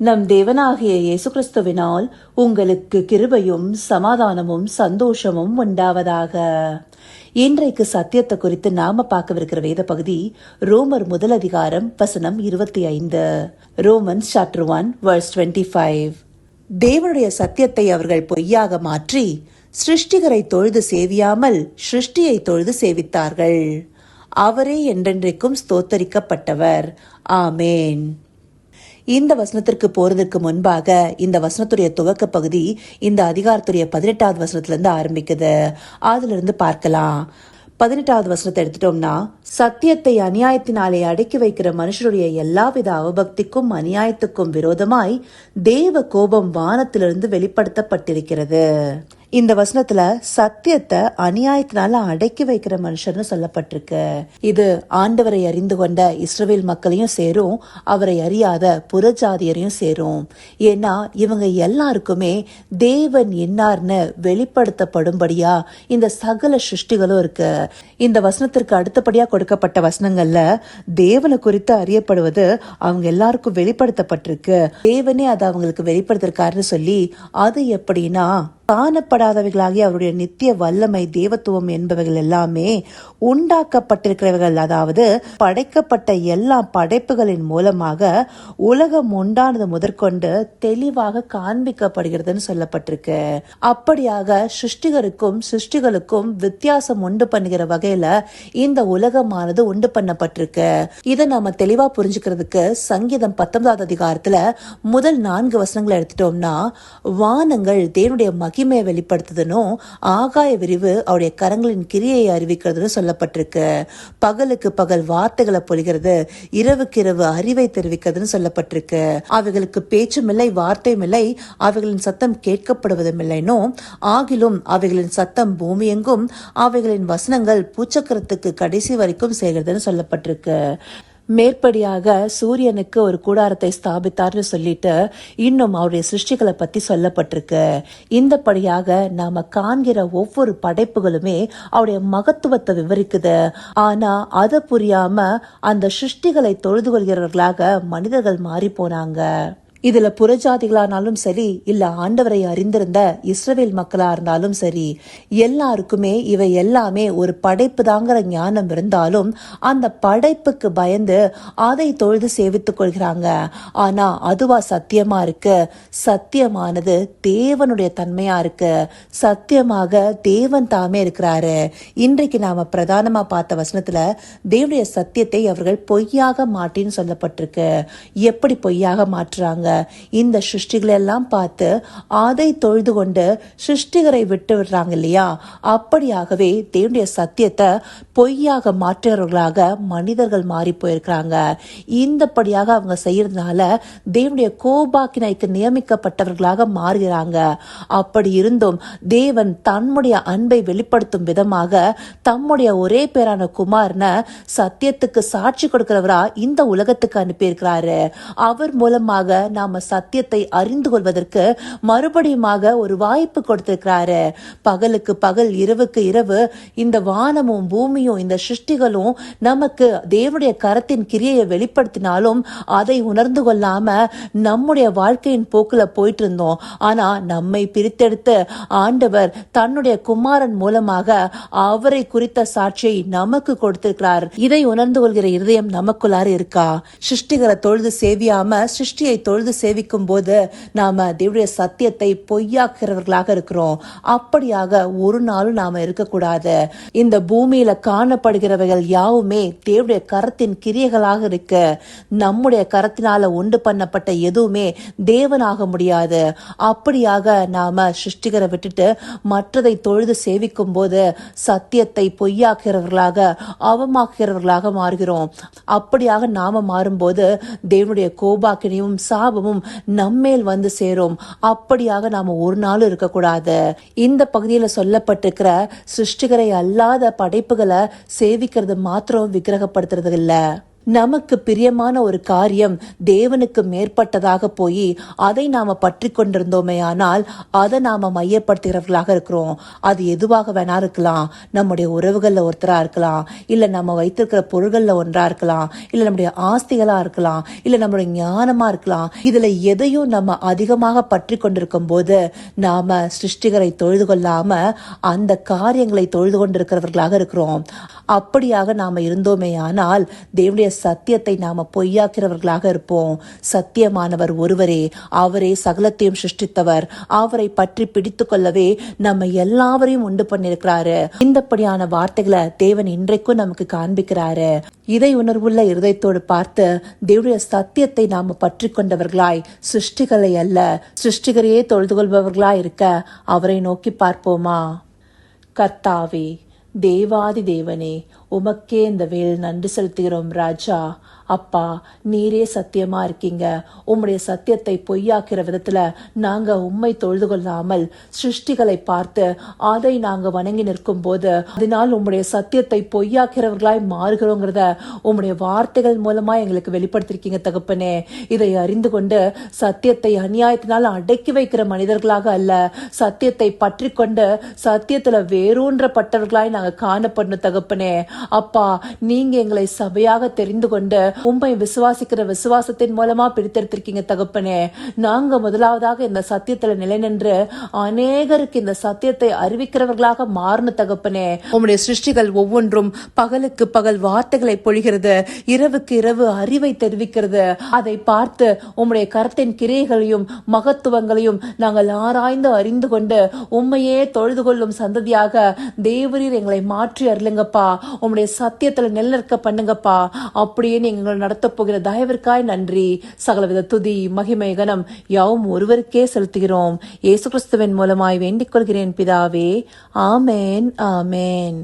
நம் தேவனாகிய இயேசு கிறிஸ்துவினால் உங்களுக்கு கிருபையும் சமாதானமும் சந்தோஷமும் உண்டாவதாக. இன்றைக்கு சத்தியத்தை குறித்து நாம பார்க்கவிருக்கிற வேத பகுதி ரோமர் முதல் அதிகாரம் வசனம் இருபத்தி ஐந்து Romans chapter one verse twenty five தேவனுடைய சத்தியத்தை அவர்கள் பொய்யாக மாற்றி சிருஷ்டிகரை தொழுது சேவியாமல் சிருஷ்டியை தொழுது சேவித்தார்கள். அவரே என்றென்றைக்கும் ஸ்தோத்தரிக்கப்பட்டவர். ஆமேன். இந்த வசனத்திற்கு போறதுக்கு முன்பாக இந்த வசனத்துடைய துவக்க பகுதி இந்த அதிகாரத்துடைய பதினெட்டாவது வசனத்திலிருந்து ஆரம்பிக்குது. அதுல இருந்து பார்க்கலாம். பதினெட்டாவது வசனத்தை எடுத்துட்டோம்னா சத்தியத்தை அநியாயத்தினாலே அடக்கி வைக்கிற மனுஷருடைய எல்லாவித அவபக்திக்கும் அநியாயத்துக்கும் விரோதமாய் தேவ கோபம் வானத்திலிருந்து வெளிப்படுத்தப்பட்டிருக்கிறது. இந்த வசனத்துல சத்தியத்தை அநியாயத்தினால அடக்கி வைக்கிற மனுஷர்னு சொல்லப்பட்டிருக்கு. இது ஆண்டவரை அறிந்து கொண்ட இஸ்ரவேல் மக்களையும் சேரும் அவரை அறியாத புறஜாதியரையும் சேரும். ஏன்னா இவங்க எல்லாருக்குமே தேவன் என்னார்னு வெளிப்படுத்தப்படும்படியா இந்த சகல சிருஷ்டிகளும் இருக்கு. இந்த வசனத்திற்கு அடுத்தபடியா கொடுக்கப்பட்ட வசனங்கள்ல தேவனை குறித்து அறியப்படுவது அவங்க எல்லாருக்கும் வெளிப்படுத்தப்பட்டிருக்கு. தேவனே அதை அவங்களுக்கு வெளிப்படுத்திருக்காருன்னு சொல்லி அது எப்படின்னா காணப்படாதவைகளாகிய அவருடைய நித்திய வல்லமை தேவத்துவம் என்பவைகள் எல்லாமே உண்டாக்கப்பட்டிருக்கிறவர்கள் அதாவது படைக்கப்பட்ட எல்லா படைப்புகளின் மூலமாக உலகம் உண்டானது முதற்கொண்டு தெளிவாக காண்பிக்கப்படுகிறதுன்னு சொல்லப்பட்டிருக்கு. அப்படியாக சிருஷ்டிகருக்கும் சிருஷ்டிகளுக்கும் வித்தியாசம் உண்டு பண்ணுகிற வகையில இந்த உலகமானது உண்டு பண்ணப்பட்டிருக்கு. இதை நாம தெளிவா புரிஞ்சுக்கிறதுக்கு சங்கீதம் பத்தொன்பதாவது அதிகாரத்துல முதல் நான்கு வசனங்களை எடுத்துட்டோம்னா வானங்கள் தேவனுடைய மகிமையை வெளிப்படுத்துதுனும் ஆகாய விரிவு அவருடைய கரங்களின் கிரியையை அறிவிக்கிறதுன்னு சொல்லப்பட்டிருக்கு. பகலுக்கு பகல் வார்த்தைகளை பொழிகிறது இரவுக்கு இரவு அறிவை தெரிவிக்கிறதுன்னு சொல்லப்பட்டிருக்கு. அவைகளுக்கு பேச்சும் இல்லை வார்த்தையும் இல்லை அவைகளின் சத்தம் கேட்கப்படுவதும் இல்லைனும் ஆகிலும் அவைகளின் சத்தம் பூமி எங்கும் அவைகளின் வசனங்கள் பூச்சக்கரத்துக்கு கடைசி வரைக்கும் செய்கிறதுன்னு சொல்லப்பட்டிருக்கு. மேற்படியாக சூரியனுக்கு ஒரு கூடாரத்தை ஸ்தாபித்தார்னு சொல்லிட்டு இன்னும் அவருடைய சிருஷ்டிகளை பத்தி சொல்லப்பட்டிருக்கு. இந்தபடியாக நாம காண்கிற ஒவ்வொரு படைப்புகளுமே அவருடைய மகத்துவத்தை விவரிக்குது. ஆனா அதை புரியாம அந்த சிருஷ்டிகளை தொழுது கொள்கிறவர்களாக மனிதர்கள் மாறி போனாங்க. இதுல புறஜாதிகளானாலும் சரி இல்ல ஆண்டவரை அறிந்திருந்த இஸ்ரவேல் மக்களா இருந்தாலும் சரி எல்லாருக்குமே இவை எல்லாமே ஒரு படைப்பு தாங்கிற ஞானம் இருந்தாலும் அந்த படைப்புக்கு பயந்து அதை தொழுது சேவித்துக் கொள்கிறாங்க. ஆனா அதுவா சத்தியமா இருக்கு? சத்தியமானது தேவனுடைய தன்மையா இருக்கு? சத்தியமாக தேவன் தாமே இருக்கிறாரு. இன்றைக்கு நாம பிரதானமா பார்த்த வசனத்துல தேவனுடைய சத்தியத்தை அவர்கள் பொய்யாக மாட்டின்னு சொல்லப்பட்டிருக்கு. எப்படி பொய்யாக மாற்றுறாங்க? இந்த சிருஷ்டிகளை எல்லாம் பார்த்து அதை தொழுது கொண்டு சிருஷ்டிகரை விட்டு விடுறாங்க இல்லையா? அப்படியாகவே தேவனுடைய சத்தியத்தை பொய்யாக மாற்றுகிறவர்களாக மனிதர்கள் மாறி போயிருக்கிறாங்க. இந்தபடியாக அவங்க செய்யறதுனால தேவனுடைய கோபாக்கினைக்கு நியமிக்கப்பட்டவர்களாக மாறுகிறாங்க. அப்படி இருந்தும் தேவன் தன்னுடைய அன்பை வெளிப்படுத்தும் விதமாக தம்முடைய ஒரே பேரான குமார்ன சத்தியத்துக்கு சாட்சி கொடுக்கிறவரா இந்த உலகத்துக்கு அனுப்பியிருக்கிறாரு. அவர் மூலமாக நாம சத்தியத்தை அறிந்து கொள்வதற்கு மறுபடியுமாக ஒரு வாய்ப்பு கொடுத்திருக்கிறாரு. பகலுக்கு பகல் இரவுக்கு இரவு இந்த வானமும் பூமியும் இந்த சிருஷ்டிகளும் நமக்கு தேவனுடைய கரத்தின் கிரியையை வெளிப்படுத்தினாலும் அதை உணர்ந்து கொள்ளாம நம்முடைய வாழ்க்கையின் போக்குல போயிட்டு இருந்தோம் ஆனா நம்மை பிரித்தெடுத்து ஆண்டவர் தன்னுடைய குமாரன் மூலமாக அவரை குறித்த சாட்சியை நமக்கு கொடுத்திருக்கிறார். இதை உணர்ந்து கொள்கிற இருதயம் நமக்குள்ளார இருக்கா? சிருஷ்டிகரை தொழுது சேவியாம சிருஷ்டியை தொழுது சேவிக்கும் போது நாம தேவனுடைய சத்தியத்தை பொய்யாக்குறவர்களாக இருக்கிறோம். அப்படியாக ஒரு நாளும் நாம இருக்கக்கூடாது. இந்த பூமியில காணப்படுகிறவைகள் யாவுமே தேவனுடைய கரத்தின் கிரியைகளாக இருக்கு நம்முடைய கரத்தினால உண்டு பண்ணப்பட்ட எதுவுமே தேவனாக முடியாது. அப்படியாக நாம சிருஷ்டிகரை விட்டுட்டு மற்றதை தொழுது சேவிக்கும் போது சத்தியத்தை பொய்யாக்கிறவர்களாக அவமாக்குகிறவர்களாக மாறுகிறோம். அப்படியாக நாம மாறும்போது தேவனுடைய கோபாக்கினியும் சாபமும் நம்மேல் வந்து சேரும். அப்படியாக நாம ஒரு நாளும் இருக்கக்கூடாது. இந்த பகுதியில் சொல்லப்பட்டிருக்கிற சிருஷ்டிகரை அல்லாத படைப்புகளை சேவிக்கிறது மாத்திரம் விக்கிரகப்படுத்துறது இல்லை நமக்கு பிரியமான ஒரு காரியம் தேவனுக்கு மேற்பட்டதாக போய் அதை நாம பற்றி கொண்டிருந்தோமே ஆனால் அதை நாம மையப்படுத்துகிறவர்களாக இருக்கிறோம். அது எதுவாக வேணா இருக்கலாம். நம்முடைய உறவுகளில் ஒருத்தரா இருக்கலாம். இல்லை நம்ம வைத்திருக்கிற பொருள்களில் ஒன்றா இருக்கலாம். இல்லை நம்முடைய ஆஸ்திகளா இருக்கலாம். இல்லை நம்முடைய ஞானமா இருக்கலாம். இதுல எதையும் நம்ம அதிகமாக பற்றி கொண்டிருக்கும் போது நாம சிருஷ்டிகரை தொழுது கொள்ளாம அந்த காரியங்களை தொழுது கொண்டிருக்கிறவர்களாக இருக்கிறோம். அப்படியாக நாம இருந்தோமே ஆனால் தேவனுடைய சத்தியத்தை நாம பொய்யாக்கிறவர்களாக இருப்போம். சத்தியமானவர் ஒருவரே அவரே சகலத்தையும் சிருஷ்டித்தவர். அவரை பற்றி பிடித்து கொள்ளவே நம்ம எல்லாவரையும் உண்டு பண்ணிருக்கிறாரு இந்தப்படியான வார்த்தைகளை தேவன் இன்றைக்கும் நமக்கு காண்பிக்கிறாரு. இதை உணர்வுள்ள இருதயத்தோடு பார்த்து தேவனுடைய சத்தியத்தை நாம பற்றி கொண்டவர்களாய் சிருஷ்டிகளை அல்ல சிருஷ்டிகரையே தொழுது கொள்பவர்களாய் இருக்க அவரை நோக்கி பார்ப்போமா? கர்த்தாவே දේවාදි දේවනේ உமக்கே இந்த வேல் நன்றி செலுத்துகிறோம் ராஜா. அப்பா நீரே சத்தியமா இருக்கீங்க. உம்முடைய சத்தியத்தை பொய்யாக்கிற விதத்துல நாங்க உம்மை தொழுது கொள்ளாமல் சிருஷ்டிகளை பார்த்து அதை நாங்க வணங்கி நிற்கும் போது அதனால் உம்முடைய சத்தியத்தை பொய்யாக்கிறவர்களாய் மாறுகிறோங்கிறத உம்முடைய வார்த்தைகள் மூலமா எங்களுக்கு வெளிப்படுத்திருக்கீங்க தகப்பனே. இதை அறிந்து கொண்டு சத்தியத்தை அநியாயத்தினால் அடக்கி வைக்கிற மனிதர்களாக அல்ல சத்தியத்தை பற்றி கொண்டு சத்தியத்துல வேரூன்றப்பட்டவர்களாய் நாங்க காணப்படணும் தகப்பனே. அப்பா நீங்க எங்களை சபையாக தெரிந்து கொண்டு உண்மை விசுவாசிக்கிற விசுவாசத்தின் மூலமா பிடித்தெடுத்திருக்கீங்க தகப்பனே. நாங்க முதலாவதாக இந்த சத்தியத்துல நிலை நின்று அநேகருக்கு இந்த சத்தியத்தை அறிவிக்கிறவர்களாக மாறின தகப்பனே. உங்களுடைய சிருஷ்டிகள் ஒவ்வொன்றும் பகலுக்கு பகல் வார்த்தைகளை பொழிகிறது இரவுக்கு இரவு அறிவை தெரிவிக்கிறது. அதை பார்த்து உம்முடைய கரத்தின் கிரைகளையும் மகத்துவங்களையும் நாங்கள் ஆராய்ந்து அறிந்து கொண்டு உண்மையே தொழுது கொள்ளும் சந்ததியாக தேவரீர் எங்களை மாற்றி அருளுங்கப்பா. உம்முடைய சத்தியத்துல நெல்லிருக்க பண்ணுங்கப்பா. அப்படியே நீங்கள் நடத்தப் போகிற தயவிற்காய் நன்றி. சகலவித துதி மகிமை கனம் யாவும் ஒருவருக்கே செலுத்துகிறோம். இயேசு கிறிஸ்துவின் மூலமாய் வேண்டிக் கொள்கிறேன் பிதாவே. ஆமேன் ஆமேன்.